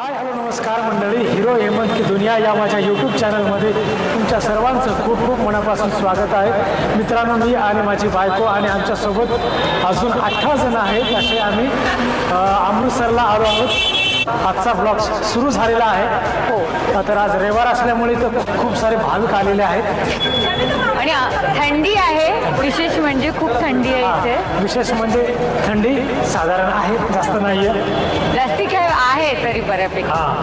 Hi hello नमस्कार मंडळी. Hero Hemant की दुनिया या माझ्या यूट्यूब चॅनलमध्ये तुमच्या सर्वांचं खूप खूप मनापासून स्वागत आहे. मित्रांनो मी आणि माझी बायको आणि आमच्यासोबत अजून अठरा जण आहेत असे आम्ही अमृतसरला आलो आहोत. आजचा ब्लॉग सुरू झालेला आहे. हो तर आज रविवार असल्यामुळे तर खूप सारे भाविक आलेले आहेत. आणि थंडी आहे. विशेष म्हणजे खूप थंडी आहे इथे. विशेष म्हणजे थंडी साधारण आहे जास्त नाही आहे जास्ती आहे तरी बऱ्यापैकी. हां.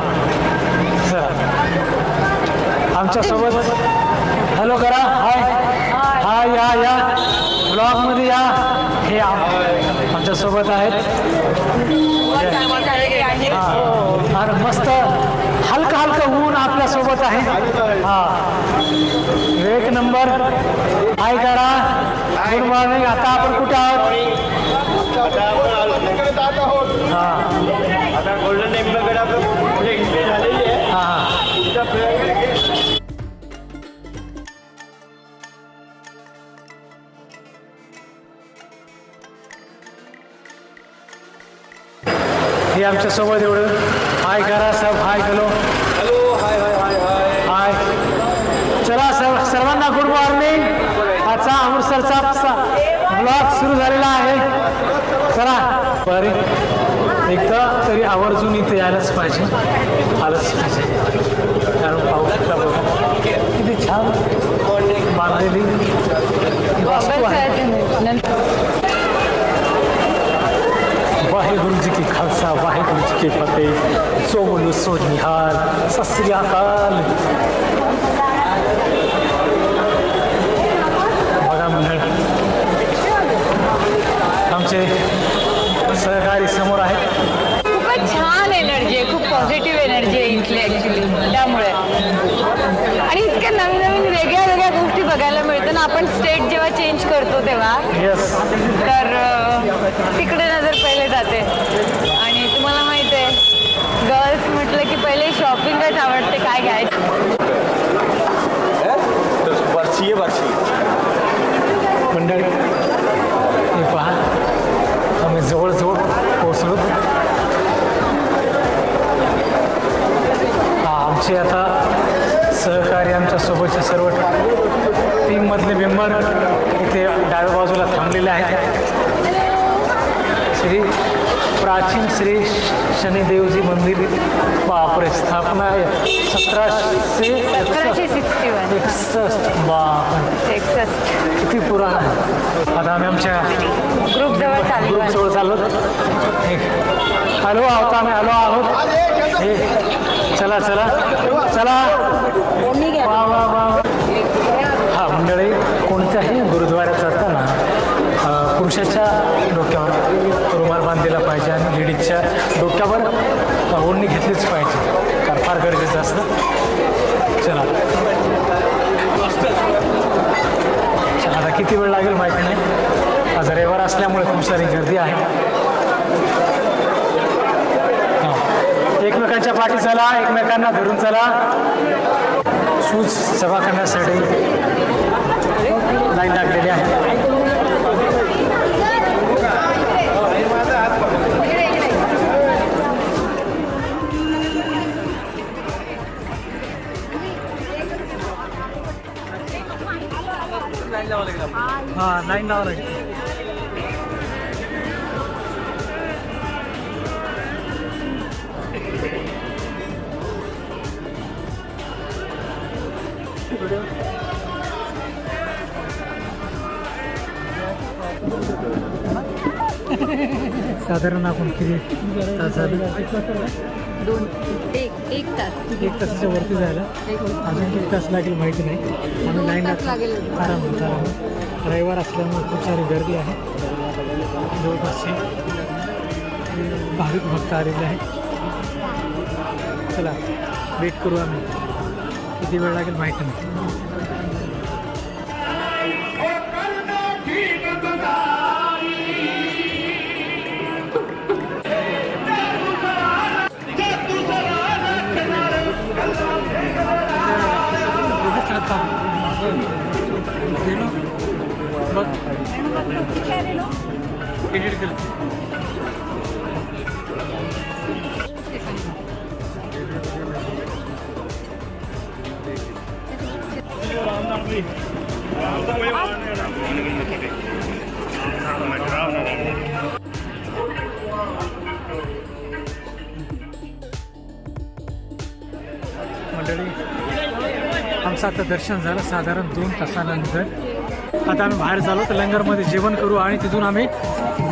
चला. आमच्यासोबत हॅलो करा. हाय. हाय या या. ब्लॉगमध्ये या. हे आम- आमच्यासोबत आहेत. हां. आणि मस्त हलका हलका ऊन आपल्यासोबत आहे. हां. एक नंबर. हाय करा. गुड मॉर्निंग आता आपण कुठे आहोत? आता आपण आलोचनेकडे जात आहोत हां. हे आमच्यासोबत एवढं. हाय करा सब हाय हॅलो. Hello hi. हाय हाय हाय हाय चला सर्व सर्वांना गुड मॉर्निंग आजचा अमृतसरचा ब्लॉग सुरू झालेला आहे. चला. बरे. एकदा तरी आवर्जून इथे यायलाच पाहिजे. आलंच पाहिजे. कारण पाऊस बघा. किती छान बांधलेली. की फतेह सो मुलू सो निहाल सत श्री मंडळ आमचे सहकारी समोर आहेत खूपच छान एनर्जी आहे खूप पॉझिटिव्ह एनर्जी आहे इथली ॲक्च्युली त्यामुळे. आणि इतक्या नवीन नवीन वेगळ्या वेगळ्या गोष्टी बघायला मिळतात ना आपण स्टेट जेव्हा चेंज करतो तेव्हा. तर तिकडे नजर पहिले जाते. मंडळी हे पहा आम्ही जवळजवळ पोहोचलो. हा, आमचे आता सहकारी आमच्या सोबतचे सर्व टीममधले मेंबर इथे डाव्या बाजूला थांबलेले आहेत. श्री प्राचीन श्री शनिदेवजी मंदिर बापरे स्थापना सतराशे एकसष्ट. बापरे. एकसष्ट. किती पुराण आहे? आता आम्ही आमच्या ग्रुप जवळ चालू ग्रुप जवळ चाललो. हॅलो आहोत आम्ही. हॅलो आहोत. हे चला चला. चला. वा वा वा. पुरुषाच्या डोक्यावर रुमाल बांधलेला पाहिजे आणि लेडीजच्या डोक्यावर ओढणी घेतलीच पाहिजे. कारण फार गरजेचं असतं. चला. चला, आता किती वेळ लागेल माहिती नाही. आज रविवार असल्यामुळे खूप सारी गर्दी आहे. एकमेकांच्या पाठी चला एकमेकांना धरून चला. शूज सभा करण्यासाठी लाईन लागलेली आहे. हा लाईन लावा साधारण आपण किती तास झाले? दोन एक एक तास. एक तासाच्या वरती जायला अजून किती तास लागेल माहिती नाही. आम्ही लाईन लागेल. आराम होत आराम. रविवार असल्यामुळे खूप सारी गर्दी आहे. जवळपासचे भाविक भक्त आलेले आहेत. चला वेट करू आम्ही. किती वेळ लागेल माहिती नाही. है ना बस एडिट कर मंडली आमचं आता दर्शन झालं साधारण दोन तासानंतर. आता आम्ही बाहेर झालो तर लंगरमध्ये जेवण करू आणि तिथून आम्ही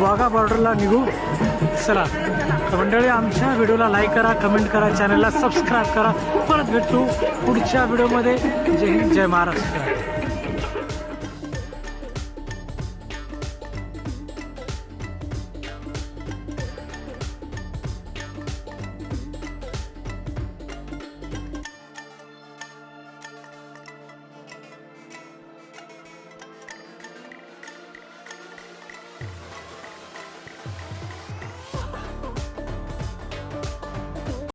वाघा बॉर्डरला निघू. चला तर मंडळी आमच्या व्हिडिओला लाईक करा कमेंट करा चॅनलला सबस्क्राईब करा. परत भेटतो पुढच्या व्हिडिओमध्ये. जय हिंद जय महाराष्ट्र.